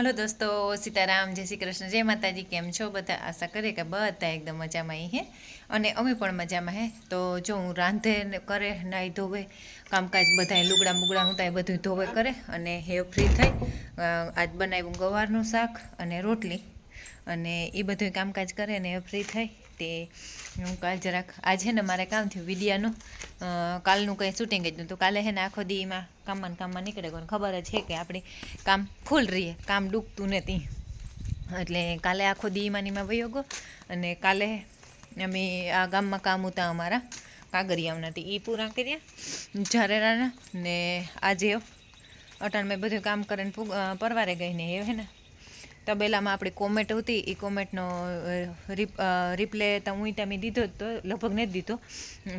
Hello દોસ્તો, સીતારામ, જય શ્રી કૃષ્ણ, જય માતાજી, કેમ છો? બધા આશા કરે કે બધા એકદમ મજામાં હે. અને અમે પણ મજામાં હે. તો જો હું રાંધે ને કરે નાહી ધોવે, કામકાજ બધાય લુગડા મુગડા હું એ બધું ધોવે કરે અને હે ફ્રી થઈ આજ બનાવ્યું ગવારનું શાક અને રોટલી અને એ બધું કામકાજ કરે ને એ ફ્રી થઈ તે હું કાલ જરાક, આજે ને મારે કામ થયું, વિડિયાનું કાલનું કંઈ શૂટિંગ જ નહોતું. કાલે હે ને આખો દી એમાં કામમાં કામમાં નીકળે ગયો ને ખબર જ છે કે આપણે કામ ફૂલ રહીએ, કામ ડૂબતું નથી. એટલે કાલે આખો દીમાં એમાં વયો ગયો અને કાલે અમે આ ગામમાં કામ હતા અમારા કાગરિયાઓના તે એ પૂરા કર્યા, ઝારેરાના ને આજે, અટાણ મેં બધું કામ કરીને પરવારે ગઈને એ હે ને. તબેલામાં આપણી કોમેન્ટ હતી એ કોમેન્ટનો રિપ રિપ્લે તો હું ત્યાં મેં દીધો તો, લગભગ નથી દીધો.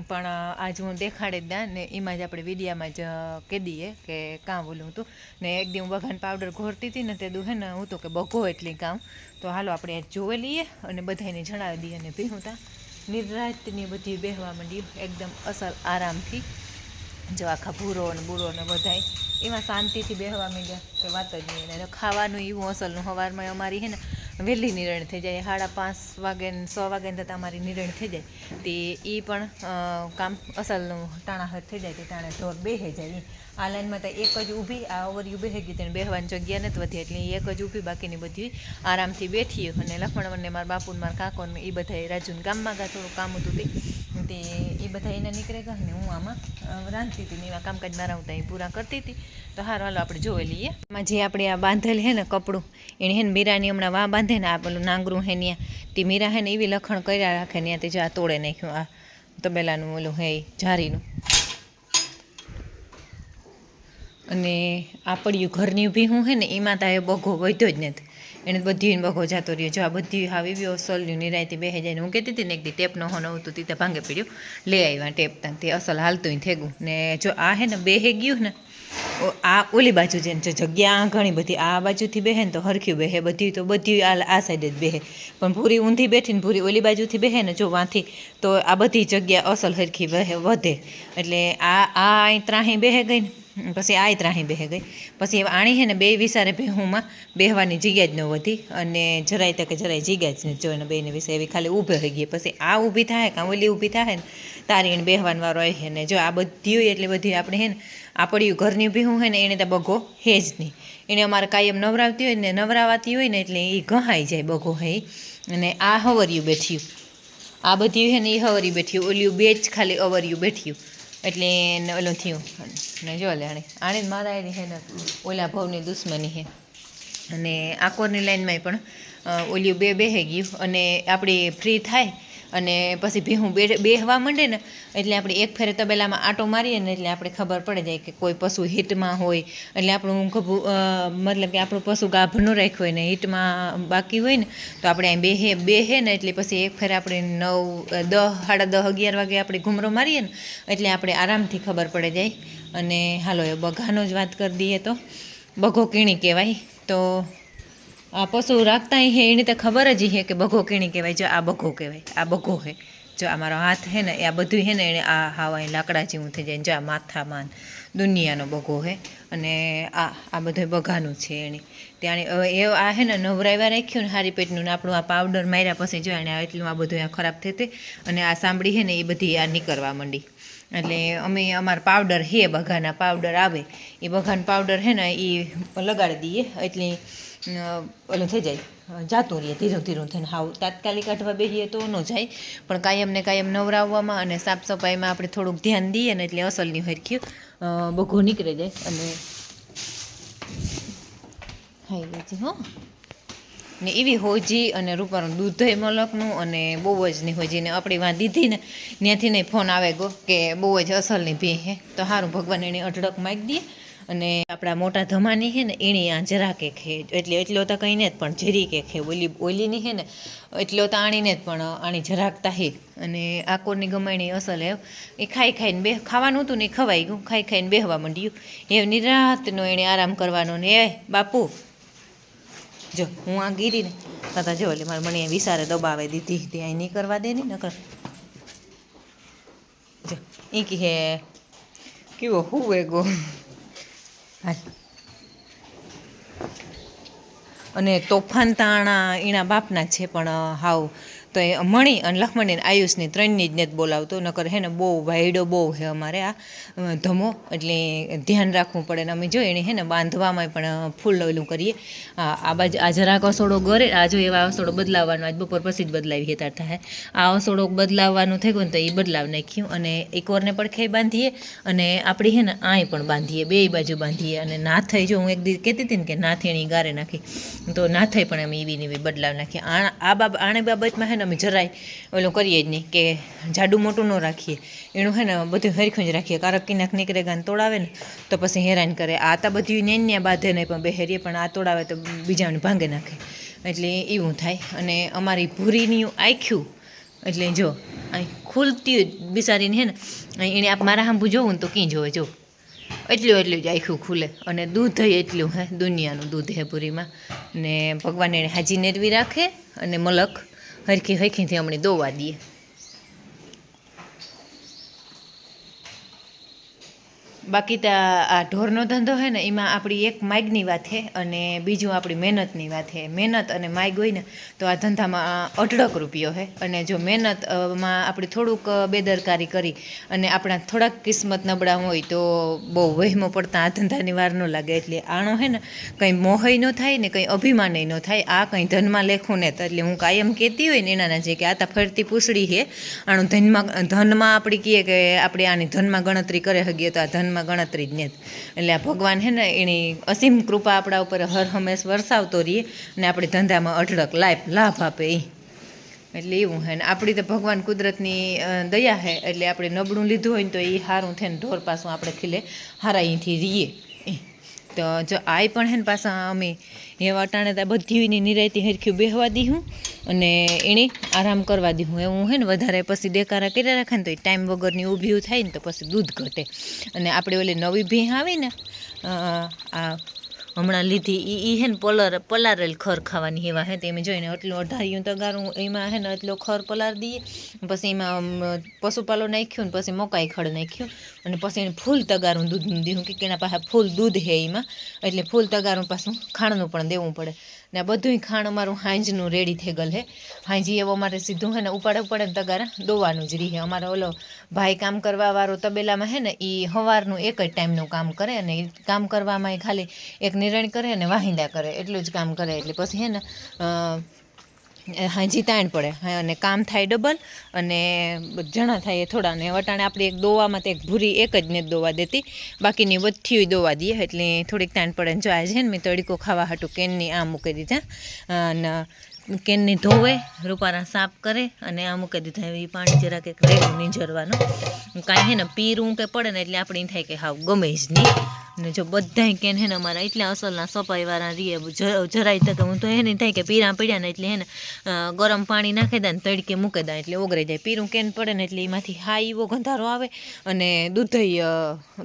પણ આજ હું દેખાડી જ દા ને એમાં જ આપણે વિડીયામાં જ કહી દઈએ કે કાં બોલું હતું ને એક દી હું બઘાન પાવડર ઘોરતી હતી ને તે દુહે ને હું તો કે બગો એટલી કામ. તો હાલો આપણે જોઈ લઈએ અને બધાને જણાવી દઈએ અને ભીહું તા નિર્રાતની બધી બેહવા માંડી, એકદમ અસર આરામથી. જો આખા ભૂરો ને બૂરો ને બધાય, એમાં શાંતિથી બેહવા માંડ્યા. કે વાત જ નહીં અને ખાવાનું એવું અસલનું સવારમાં અમારી હે ને, વહેલી નિરણ થઈ જાય. સાડા પાંચ વાગે સો વાગે થતાં અમારી નિર્ણય થઈ જાય. તે એ પણ કામ અસલનું ટાણાહટ થઈ જાય, તે ટાણે ઢોર બેહે જાય. આ લાઈનમાં તો એક જ ઊભી, આ ઓવરિયું બેહી ગઈ તેને બેહવાની જગ્યા નથી વધી. એટલે એક જ ઊભી, બાકીની બધી આરામથી બેઠી. અને લખમણ ને મારા બાપુને, મારા કાકોને એ બધા રાજુને ગામમાં ગા, થોડું કામ હતું તે. તે એ બધા એના નીકળે ગયા ને હું આમાં રાંધતી હતી એવા કામકાજ મારા હું ત્યાં પૂરા કરતી હતી. તો હાર, હાલો આપણે જોઈ લઈએ. એમાં જે આપણે આ બાંધેલ હે ને કપડું, એને હે ને મીરાની હમણાં વાં બાંધે ને આ પેલું નાંગરું હે ત્યાં તે મીરા હે ને એવી લખણ કર્યા રાખે ત્યાં તે જો આ તોડે નાખ્યું, આ તબેલાનું ઓલું હે જારીનું અને આ પડ્યું ઘરની ઊભી હું હે ને એમાં તો એ બગો વધ્યો જ નથી. એને બધી બગો જતો રહ્યો. જો આ બધી આવી બી અસલની નિરાયતી બેહે જાય હું કહેતી હતી ને એક દી ન હોનો હતું તી ભાંગે પડ્યું. લઈ આવ્યા ટેપ ત્યાં તે અસલ હાલતું થેગું. ને જો આ હે ને બેહે ગયું ને આ ઓલી બાજુ છે, જો જગ્યા ઘણી બધી આ બાજુથી બેહે ને તો હરખ્યું બેહે, બધી તો બધી આ આ સાઈડે જ બેહે. પણ ભૂરી ઊંધી બેઠી ને પૂરી ઓલી બાજુથી બેહે ને જો વાંથી, તો આ બધી જગ્યા અસલ હરખી વહે, વધે. એટલે આ આ અહીં ત્રાહી બેહે ગઈ ને. પછી આ ત્રાહી બેહ ગઈ. પછી આણી છે ને બે વિસારે ભેહુંમાં બેહવાની જગ્યા જ ન વધી અને જરાય તકે જરાય જગ્યા જ ન જો એને બેને વિશે એવી ખાલી ઊભે થઈ ગઈ. પછી આ ઊભી થાય કાં ઓલી ઊભી થાય ને તારી એને બેહવાનો વારો આવી ને. જો આ બધી હોય એટલે બધી આપણે છે ને આપણી ઘરની ભીહું હોય ને એને તો બગો હે જ નહીં. એને અમારે કાયમ નવરાવતી હોય ને, નવરાવાતી હોય ને એટલે એ ગહાઈ જાય બગો હે અને આ હવરિયું બેઠ્યું. આ બધી છે ને એ હવરી બેઠ્યું. ઓલિયું બે જ ખાલી અવરિયું બેઠ્યું. એટલે ઓલું થયું. ને જો લે આણે. આણે મારા એની છે ને, ઓલા ભાવની દુશ્મની છે. અને આકોરની લાઈનમાં પણ ઓલિયું બે બેહે ગયું. અને આપણે ફ્રી થાય અને પછી ભીહું બે બેહવા માંડે ને, એટલે આપણે એક ફેરે તબેલામાં આટો મારીએ ને, એટલે આપણે ખબર પડે જાય કે કોઈ પશુ હિટમાં હોય. એટલે આપણું ગભું મતલબ કે આપણું પશુ ગાભનું રાખ્યું હોય ને, હિટમાં બાકી હોય ને, તો આપણે અહીં બેહે બેહે ને, એટલે પછી એક ફેરે આપણે નવ, દહ, સાડા દહ, અગિયાર વાગે આપણે ઘૂમરો મારીએ ને, એટલે આપણે આરામથી ખબર પડે જાય. અને હાલો, એ બઘાનો જ વાત કરી દઈએ તો. બઘો કીણી કહેવાય. તો આ પશુ રાખતા હે, એની તો ખબર જ હે કે બઘો કીણી કહેવાય, જો આ બઘો કહેવાય, આ બઘો હે. જો આ મારો હાથ હે ને, એ આ બધું હે ને, એને આ હાવા લાકડા જેવું થઈ જાય. જો આ માથામાં દુનિયાનો બઘો હે. અને આ આ બધું બઘાનું છે એણે. ત્યાં હવે એ આ હે ને નવરાવ્યા રાખ્યું ને હારી પેટનું ને આપણું આ પાવડર માર્યા પછી જો એને એટલું આ બધું આ ખરાબ થતી અને આ સાંભળી હે ને એ બધી આ નીકળવા માંડી. એટલે અમે અમારા પાવડર હે, બઘાના પાવડર આવે. એ બઘાન પાવડર હે ને એ લગાડી દઈએ. એટલે ઓલું થઈ જાય. જાતું રહીએ, ધીરું ધીરું થઈને હાવ તાત્કાલિક કાઢવા બેસીએ તો ન જાય. પણ કાયમ ને કાયમ નવરાવવામાં અને સાફ સફાઈમાં આપણે થોડુંક ધ્યાન દઈએ ને એટલે અસલની હરખ્યું. બઘો નીકળી જાય અને હાઈ લેજે હો. ને એવી હોજી અને રૂપાનું દૂધય મલકનું અને બહુ જ નહીં હોજી ને આપણી વાં દીધી ને ત્યાંથી નહીં ફોન આવે ગો કે બહુ જ અસલની ભી હે. તો સારું ભગવાન એને અઢળક માગી દઈએ. અને આપણા મોટા ધમાની હે ને એણે આ જરા કે ખે એટલે એટલો તો કંઈ ને જ પણ જરી કે ખે ઓલી ઓલીની હે ને, એટલો તો આણીને જ પણ આણી જરાકતા હે અને આકોરની ગમાણી અસલ હે. એ ખાઈ ખાઈને બે, ખાવાનું હતું ને ખવાઈ ગયું. ખાઈ ખાઈને બેહવા માંડ્યું. એ નિરાતનો એણે આરામ કરવાનો ને, એ બાપુ, જો, હું આ ગીરી ને, તાતા જો એટલે મારે મને વિસારે દબાવે દીધી. ત્યાં નહીં કરવા દે ને નકર. જો એ કી હે કેવો હું ગો અને તોફાન તાણા એના બાપના છે પણ હાવ તો એ મણી અને લખમણી અને આયુષની ત્રણની જ નેત બોલાવતો, નકર હે ને બહુ વાયડો બહુ છે અમારે આ ધમો. એટલે ધ્યાન રાખવું પડે ને અમે જોઈએ એને હે ને બાંધવામાં પણ ફૂલ ઓલું કરીએ. આ બાજુ, આ જરાક અસોડો ગરે, આ જો એવા અસોડો બદલાવવાનો આજ બપોર પછી જ બદલાવી હતા થાય આ અસોડો બદલાવવાનું થઈ ગયું ને તો એ બદલાવ નાખ્યું અને એક ઓરને પણ ખાઈ બાંધીએ અને આપણી હે ને આય પણ બાંધીએ, બે બાજુ બાંધીએ. અને નાથઈ જો હું એક દી કહેતી હતી ને કે નાથેણી ગારે નાખી, તો નાથઈ પણ અમે એવી ને એવી બદલાવ નાખીએ આ આ બાબ આણે બાબતમાં હે ને અમે જરાય ઓલું કરીએ જ નહીં કે જાડું મોટું ન રાખીએ. એનું હે ને બધું હરખું જ રાખીએ. કારક નાખ નીકળે ગાન તોડાવે ને, તો પછી હેરાન કરે. આ તો બધું નેન્યા બાંધે નહીં, પણ બેહેરીએ પણ આ તોડાવે તો બીજાને ભાંગે નાખે. એટલે એવું થાય. અને અમારી ભૂરીની આખ્યું એટલે જો, અહીં ખુલતી બિસારીને હે ને એને આપ મારા હાંભુ જોવું ને તો ક્યાં જોવે? જો, એટલું એટલું જ આખું ખુલે. અને દૂધ એટલું હે, દુનિયાનું દૂધ હે પૂરીમાં ને ભગવાન એને હાજી નેરવી રાખે અને મલક હરખી હરખીથી હમણાં દોવા દઈએ બાકી તો આ ઢોરનો ધંધો છે ને, એમાં આપણી એક માગની વાત છે અને બીજું આપણી મહેનતની વાત છે મહેનત અને માગ હોય ને, તો આ ધંધામાં અઢળક રૂપિયો છે અને જો મહેનતમાં આપણે થોડુંક બેદરકારી કરી અને આપણા થોડાક કિસ્મત નબળા હોય તો બહુ વહેમો પડતા આ ધંધાની વાર ન લાગે. એટલે આણો છે ને, કંઈ મોહય ન થાય ને કંઈ અભિમાનય ન થાય. આ કંઈ ધનમાં લેખું ને તો એટલે હું કાયમ કહેતી હોય ને એના જે કે આ તો ફરતી પૂછડી છે આણું ધનમાં ધનમાં આપણે કહીએ કે આપણે આની ધનમાં ગણતરી કરે શકીએ તો આ ધનમાં ગણતરી જ નથી એટલે આ ભગવાન છે ને, એની અસીમ કૃપા આપણા ઉપર હર હંમેશ વરસાવતો રહીએ અને આપણે ધંધામાં અઢળક લાભ લાભ આપે એ એટલે એવું હે ને. આપણી તો ભગવાન કુદરતની દયા હે. એટલે આપણે નબળું લીધું હોય ને તો એ સારું થઈને ઢોર પાછું આપણે ખીલે, હારા અહીંથી રહીએ તો જો આય પણ હે ને પાછા અમે એવા અટાણે ત્યાં બધીની નિરાયતી હરખ્યું બેહવા દીધું અને એણે આરામ કરવા દીધું એવું હે ને વધારે પછી દેકારા કર્યા રાખે ને તો એ ટાઈમ વગરની ઊભી થાય ને તો પછી દૂધ ઘટે. અને આપણે ઓલી નવી ભેં આવે ને આ હમણાં લીધી એ હે ને પલર પલારેલ ખર ખાવાની એવા હે તે એમ જોઈને એટલું અઢારિયું. તગારું એમાં હે ને એટલો ખર પલાર દઈએ પછી એમાં પશુપાલો નાખ્યું ને પછી મકાઈ ખડ નાખ્યું અને પછી એને ફૂલ તગારું દૂધ દીધું કે એના પાસે ફૂલ દૂધ હે એમાં, એટલે ફૂલ તગારું પાછું ખાણનું પણ દેવું પડે. ને બધુંય ખાણ અમારું હાંજનું રેડી થઈ ગયેલ હે. હાંજી એવો અમારે સીધું હે ને ઉપાડે ઉપાડે ને તગારા દોવાનું જ રહી અમારે ઓલો ભાઈ કામ કરવાવાળો તબેલામાં હે ને એ સવારનું એક જ ટાઈમનું કામ કરે અને એ કામ કરવામાં એ ખાલી એક નિર્ણય કરે અને વાહિંદા કરે. એટલું જ કામ કરે. એટલે પછી હે ને હાંજી તાણ પડે. અને કામ થાય ડબલ અને જણા થાય થોડા. ને વટાણે આપણે એક દોવામાં તો એક ભૂરી એક જ ને દોવા દેતી. બાકીની બધી દોવા દઈએ એટલે થોડીક તાણ પડે જો આજે ને મેં તડકો ખાવા હાટું કેનની આ મૂકી દીધા. અને કેનની ધોવે રૂપારા સાફ કરે અને આ મૂકી દીધા એ પાણી જરાક એક રેડું નીંજરવાનું. કાંઈ હે ને પીરું કે પડે ને એટલે આપણે થાય કે હાવ ગમે જ નહીં. અને જો બધાય કેન હે ને અમારા એટલા અસલના સફાઈવાળા રીએ જરાય તકે હું તો એને થાય કે પીરા પડ્યા ને એટલે હે ને ગરમ પાણી નાખી દે ને તડકે મૂકી દે એટલે ઓગળી જાય. પીરું કેન પડે ને એટલે એમાંથી હા એવો ગંધારો આવે અને દૂધય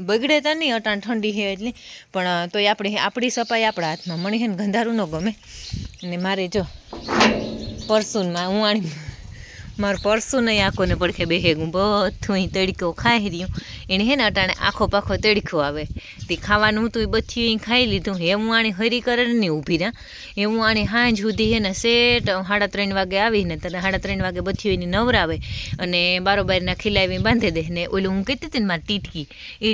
બગડે તો નહીં, અટાણ ઠંડી છે એટલે. પણ તોય આપણે, આપણી સફાઈ આપણા હાથમાં મણી હે ને ગંધારું ન ગમે. અને મારે જો પરસુનમાં હું આણી મારું પરસું નહીં આખોને પડખે બેહેગું. બધું અહીં તડકો ખાઈ રહ્યું. એને હે ને અટાણે આખો પાખો તડકો આવે. તે ખાવાનું હતું એ બધું અહીં ખાઈ લીધું. હે, હું આણી હરી કરે ઊભી રહ્યા. એ હું આણી હાંજ સુધી હે ને સેટ સાડા ત્રણ વાગે આવીને તને સાડા ત્રણ વાગે બધી એની નવરાવે અને બારોબારના ખીલાવી બાંધી દે ને ઓલું હું કહેતી હતી ને મારી ટીટકી. એ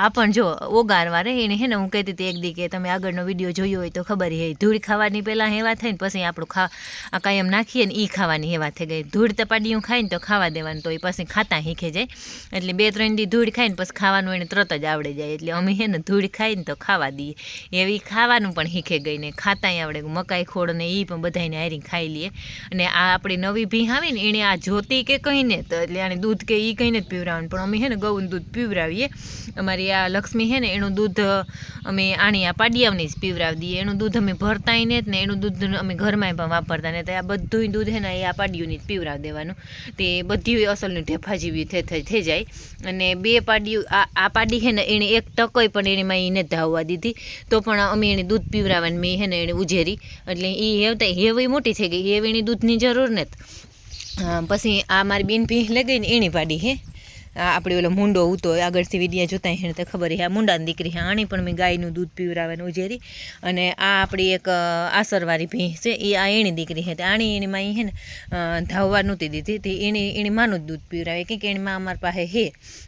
આ પણ જો ઓગારવારે એને હે ને હું કહેતી હતી એક દી કે તમે આગળનો વીડિયો જોયો હોય તો ખબર હે. ધૂળ ખાવાની પહેલાં હેવા થાય ને પછી આપણું ખા, આ કાયમ નાખીએ ને એ ખાવાની હેવા થઈ ગઈ. ધૂળ તપાડીયું ખાઈને તો ખાવા દેવાનું તો એ પછી ખાતા શીખે જાય. એટલે બે ત્રણ દી ધૂળ ખાઈને પછી ખાવાનું એને તરત જ આવડે જાય. એટલે અમે હે ને ધૂળ ખાઈને તો ખાવા દઈએ. એવી ખાવાનું પણ શીખે ગઈ ને ખાતાય આવડે. મકાઈ ખોળ ને એ પણ બધાને હારી ખાઈ લઈએ અને આ આપણી નવી ભીહ આવી ને એણે આ જોતી કે કહીને, તો એટલે આને દૂધ કે એ કહીને જ પીવડાવવાનું. પણ અમે હે ને ગૌનું દૂધ પીવડાવીએ. અમારી આ લક્ષ્મી હે ને, એનું દૂધ અમે આણી આ પાડિયાવની જ પીવડાવી દઈએ. એનું દૂધ અમે ભરતાય ને જ ને એનું દૂધ અમે ઘરમાં પણ વાપરતા ને. તો આ બધું દૂધ હે ને, એ આ પાડિયુંની જ પીવડાવી દેવાનું તે બધી અસલનું ઢેફા જેવી થઈ જાય. અને બે પાડી આ પાડી છે ને, એણે એક ટકોય પણ એણીમાં એને ધાવવા દીધી. તો પણ અમે એને દૂધ પીવડાવવાની મેં છે ને એણે ઉજેરી. એટલે એ હેવતા હેવ મોટી થઈ ગઈ. હેવ એની દૂધની જરૂર નથી. પછી આ મારી બેન ભીહ લઈ ગઈ ને એની પાડી હે આપણી ઓલો મુંડો ઉતો આગળથી વિડીયા જોતા એને તો ખબર હે. આ મુંડાની દીકરી હે, આણી પણ મેં ગાયનું દૂધ પીવરાવવાનું ઉજેરી. અને આ આપણી એક આસરવાળી ભેંસ છે એ આ એની દીકરી હે. તે આણી એની માં છે ને ધાવવા નહોતી દીધી. તે એની એની માનું દૂધ પીવરાવે કે એની માં અમારી પાસે હે.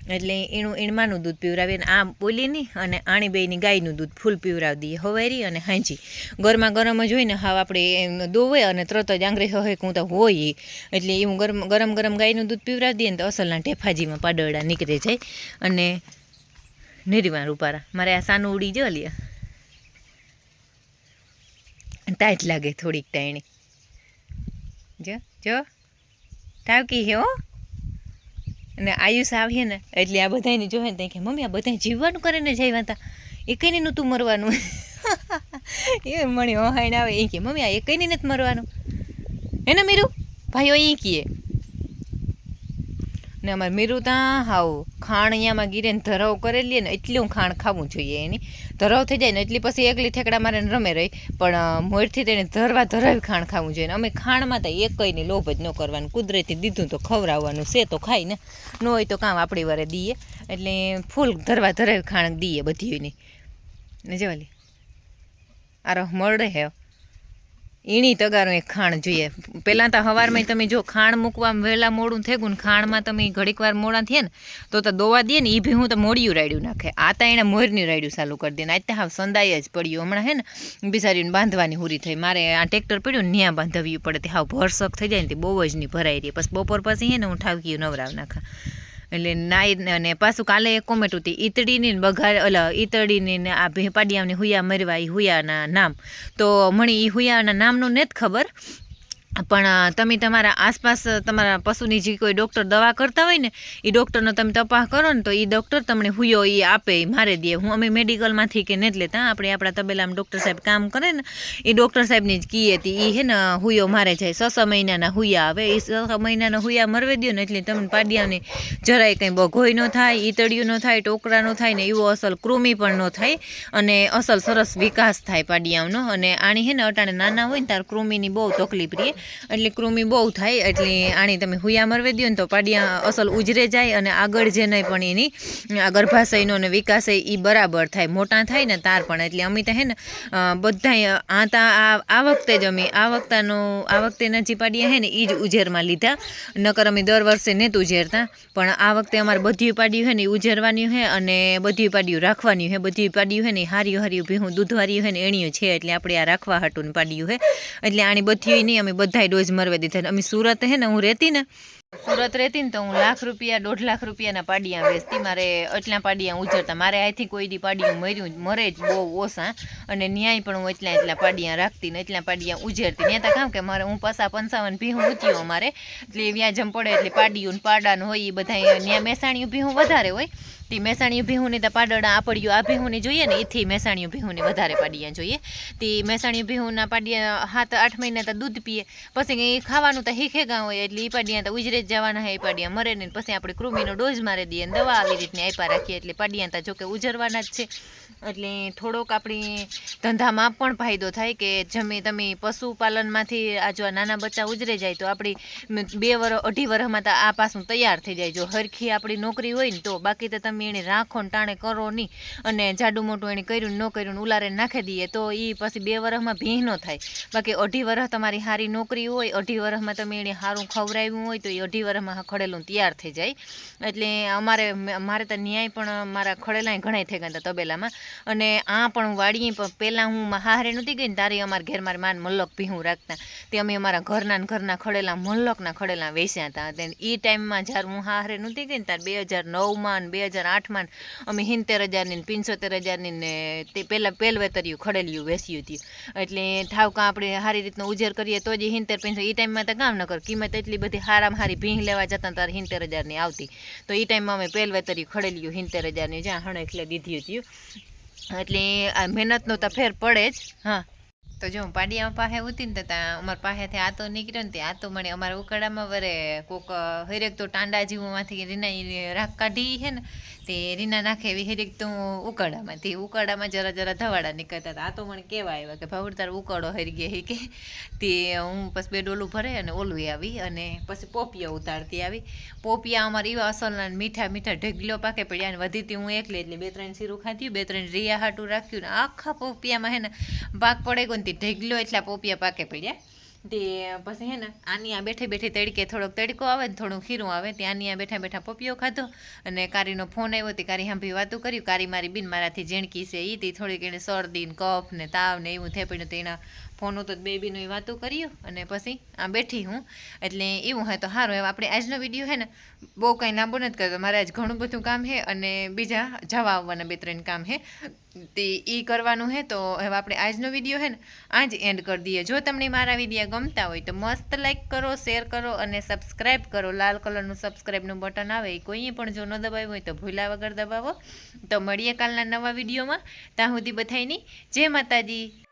એટલે એનું એની માનું દૂધ પીવરાવે અને આ બોલીની અને આણી બેની ગાયનું દૂધ ફૂલ પીવરાવી દઈએ. હવેરી અને હાંજી. ગરમા ગરમ જ હોય ને, હાવ આપણે દોવે અને તરત જ આંગળી હોય હું તો હોય એટલે એવું ગરમ ગરમ ગરમ ગાયનું દૂધ પીવરાવી દઈએ ને તો અસલના ઢેફાજીમાં પાડરડા નીકળે જાય અને નીરવા રૂપારા. મારે આ સાનું ઉડી જો લ્યા. ટાઈટ લાગે થોડીક ટાઈણી. જો જો. ટાવકી હે અને આયુષ આવીએ ને, એટલે આ બધાને જોવે ને કે મમ્મી, આ બધા જીવવાનું કરે ને જઈ હતા. એ કઈ નહોતું મરવાનું. એ મને વહાણ આવે, એ કે મમ્મી, આ એ કઈ નથી મરવાનું. હે ને મીરુ? ભાઈઓ, એ કીએ ને અમારે મીરુ ત્યાં હાવ ખાણ અહીંયામાં ગીરે ને ધરાવ કરેલી ને એટલું ખાણ ખાવું જોઈએ એની. ધરાવ થઈ જાય ને એટલી પછી એકલી ઠેકડા મારે રમે રહી. પણ મોરથી તેને ધરવા ધરાવી ખાણ ખાવું જોઈએ અમે ખાણમાં તો એક કઈની લોભ જ ન કરવાનું. કુદરતી દીધું તો ખવડાવવાનું છે તો ખાઈ ને. ન હોય તો કામ આપણી વારે દઈએ એટલે ફૂલ ધરવા ધરાવી ખાણ દઈએ બધીની ને જવાલી આરો મળે હે. ઈણી તગારું એક ખાણ જોઈએ. પહેલાં તો સવારમાં તમે જો ખાણ મૂકવા વહેલા મોડું થઈ ગયું ને ખાણમાં તમે ઘડીક વાર મોડા થયા ને, તો તો દોવા દે ને એ ભી હું તો મોડિયું રાડ્યું નાખે. આ તો એણે મોરનું રાડ્યું ચાલુ કરી દે ને, આજ હાવ સંદાય જ પડ્યું. હમણાં હે ને બિચારીને બાંધવાની હુરી થઈ. મારે આ ટ્રેક્ટર પડ્યું ને ત્યાં બાંધવ્યું પડે. તે હાવ ભરસક થઈ જાય ને, તે બહુ જ નહીં ભરાઈ રહી. પછી બપોર પછી હે ને, હું ઠાવકીયું નવરાવ નાખા. એટલે નાઈ અને પાછું કાલે એક કોમેન્ટ હતી, ઈતડીની ને અલ, ઈતડીની ને આ ભેપાડિયાની હુયા મરવા એ હુયાના નામ. તો મણી એ હુયાના નામનું નથી ખબર પણ તમે તમારા આસપાસ તમારા પશુની જે કોઈ ડૉક્ટર દવા કરતા હોય ને એ ડૉક્ટરનો તમે તપાસ કરો ને, તો એ ડૉક્ટર તમને હુયો એ આપે મારે દે. હું અમે મેડિકલમાંથી કે નથી લેતા આપણે આપણા તબેલામાં ડૉક્ટર સાહેબ કામ કરે ને એ ડૉક્ટર સાહેબની જ કીએ હતી. એ હે ને, હુયો મારે જાય. છ મહિનાના હુયા આવે. એ છ મહિનાના હુયા મરવે દો ને, એટલે તમને પાડિયાને જરાય કંઈ બઘોય ન થાય ઈતળિયું ન થાય, ટોકરા ન થાય ને, એવો અસલ કૃમિ પણ ન થાય અને અસલ સરસ વિકાસ થાય પાડિયાઓનો અને આણી હે ને, અટાણે નાના હોય ને, તાર કૃમિની બહુ તકલીફ રહે એટલે કૃમિ બહુ થાય, એટલે આણી તમે હુયા મરવે દો ને તો પાડિયા અસલ ઉજરે જાય અને આગળ જે નહીં પણ એની, આ ગર્ભાશયનો અને વિકાસ એ બરાબર થાય. મોટા થાય ને તાર પણ. એટલે અમે તો હે ને બધા આ તા આ વખતે જ અમે, આ વખતાનો, આ વખતેના જે પાડિયા હે ને એ જ ઉજેરમાં લીધા. નકર અમે દર વર્ષે નહીં ઉજેરતા. પણ આ વખતે અમારે બધી પાડ્યું હે ને ઉજેરવાની હે અને બધી પાડ્યું રાખવાની હે. બધી પાડ્યું હે ને હાર્યું હાર્યું ભીહું દૂધવાર્યું હે ને એણીયું છે. એટલે આપણે આ રાખવા હાટું પાડ્યું હે. એટલે આની બધી નહીં, અમે બધાય ડોઝ મરવા દીધા અમે સુરત હે ને હું રહેતી ને સુરત રહેતી ને તો હું લાખ રૂપિયા, દોઢ લાખ રૂપિયાના પાડિયા વેચતી. મારે એટલા પાડિયા ઉજરતા મારે અહીંથી કોઈ દી પાડિયું મર્યું મરે જ બહુ ઓછા. અને ન્યાય પણ હું એટલા એટલા પાડિયા રાખતી ને એટલા પાડિયા ઉજેરતી ત્યાં કામ કે મારે હું પસા પંચાવન ભીહું ઊંચ્યું અમારે એટલે વ્યાજમ પડે એટલે પાડિયું પાડાનું હોય એ બધા ત્યાં મહેસાણીયું ભીહું વધારે હોય. તે મહેસાણીયું ભીહુંની તો પાડડા આપડ્યું, આ ભીહુંની જોઈએ ને એથી મહેસાણીયું ભીહુંની વધારે પાડિયા જોઈએ. તે મહેસાણીયું ભીહુંના પાડિયા હાથ આઠ મહિના તો દૂધ પીએ, પછી એ ખાવાનું તો હીખે ગાં હોય, એટલે એ પાડિયા તો ઉજરે જ જવાના હોય એ પાડિયા મરે ને પછી આપણે કૃમિનો ડોઝ મારી દઈએ દવા આવી રીતની આપ્યા રાખીએ, એટલે પાડિયા તો જોકે ઉજરવાના જ છે. એટલે થોડોક આપણી ધંધામાં પણ ફાયદો થાય કે જમે તમે પશુપાલનમાંથી આ જો નાના બચ્ચા ઉજરે જાય, તો આપણી બે વર અઢી વર્ષમાં તો આ પાસું તૈયાર થઈ જાય. જો હરખી આપણી નોકરી હોય ને તો, બાકી તો તમે એને રાખો ને ટાણે કરો નહીં. અને જાડું મોટું એને કર્યું ન કર્યું ઉલારે નાખી દઈએ તો એ પછી બે વર્ષમાં ભીહ ન થાય. બાકી અઢી વર્ષ તમારી સારી નોકરી હોય, અઢી વર્ષમાં તમે એને સારું ખવડાવ્યું હોય તો એ અઢી વર્ષમાં ખડેલું તૈયાર થઈ જાય. એટલે અમારે મારે તો ન્યાય પણ મારા ખડેલાય ઘણાય થઈ ગયા હતા તબેલામાં. અને આ પણ હું વાડીએ પણ પહેલાં હું હારે નહોતી ગઈ ને તારે અમારા ઘેર મારી માન મલ્લક ભીહું રાખતા. તે અમે અમારા ઘરના ઘરના ખડેલા મલ્લકના ખડેલા વેચ્યા હતા. તે એ ટાઈમમાં જ્યારે હું હારે નહોતી ગઈ ને ત્યારે બે હજાર નવમાં ને બે હજાર આઠમાં અમે સિત્તેર હજારની ને હજારની ને તે પહેલાં પહેલવેતર્યું ખડેલિયું વેસ્યું હતું. એટલે થાવકા આપણે સારી રીતનો ઉજેર કરીએ તો જ સિત્તેર પંચો એ ટાઈમમાં તો કામ ન કર કિંમત એટલી બધી હારામાં હારી ભીંગ લેવા જતા ત્યારે સિત્તેર હજારની આવતી. તો એ ટાઈમમાં અમે પહેલવેતર્યું, ખડેલિયું સિત્તેર હજારની જ્યાં હણે એટલે દીધી હતી. એટલે આ મહેનતનો તો ફેર પડે જ, હા. તો જો હું પાડિયામાં પાસે ઉતીને તો ત્યાં અમારા પાસેથી આતો નીકળ્યો ને તે આતો મને અમારા ઉકાળામાં વરે કોક હરેક તો ટાંડા જીવોમાંથી રીના રાખ કાઢી છે ને તે રીના નાખે એવી હરેક તો ઉકાળામાં. તે ઉકાળામાં જરા જરા ધવાડા નીકળતા હતા. આ તો મને કેવા આવ્યા કે ભાવડ તાર ઉકાળો હરી ગયા કે. તે હું પછી બે ડોલું ભરે અને ઓલું આવી અને પછી પોપિયા ઉતારતી આવી. પોપિયા અમારે એવા અસલના મીઠા મીઠા ઢગલો પાકે પડ્યા અને વધીતી હું એકલી એટલે બે ત્રણ શીરું ખાધી બે ત્રણ રિયા હાટું રાખ્યું ને આખા પોપિયામાં હે ને ભાગ પડે ગયો ને તે ઢગલો એટલા પોપિયા પાકે પડ્યા. તે પછી હે ને, આની આ બેઠી બેઠી તડકે થોડોક તડકો આવે થોડું ખીરું આવે ત્યાં આની આ બેઠા બેઠા પોપિયો ખાધો. અને કારીનો ફોન આવ્યો તે કારી સાંભળી વાતું કર્યું. કારી મારી બિન મારાથી જેણકી છે એ તે થોડીક એને શરદી ને કફ ને તાવ ને એવું થઈ પડ્યું તો એના ફોન તો બે વાતો કર્યું અને પછી આ બેઠી હું. એટલે એવું હોય તો સારું. એવા આપણે આજનો વીડિયો હે ને બહુ કંઈ લાંબો નથી કરતો મારે આજ ઘણું બધું કામ છે અને બીજા જવા આવવાના બે ત્રણ કામ છે. તે એ કરવાનું છે તો હવે આપણે આજનો વીડિયો છે ને આજ એન્ડ કરી દઈએ. જો તમને મારા વીડિયો ગમતા હોય તો મસ્ત લાઇક કરો શેર કરો અને સબસ્ક્રાઈબ કરો. લાલ કલરનું સબસ્ક્રાઈબનું બટન આવે, એ કોઈએ પણ જો ન દબાવ્યું હોય તો ભૂલા વગર દબાવો. તો મળીએ કાલના નવા વિડીયોમાં. ત્યાં સુધી બધાયની જય માતાજી.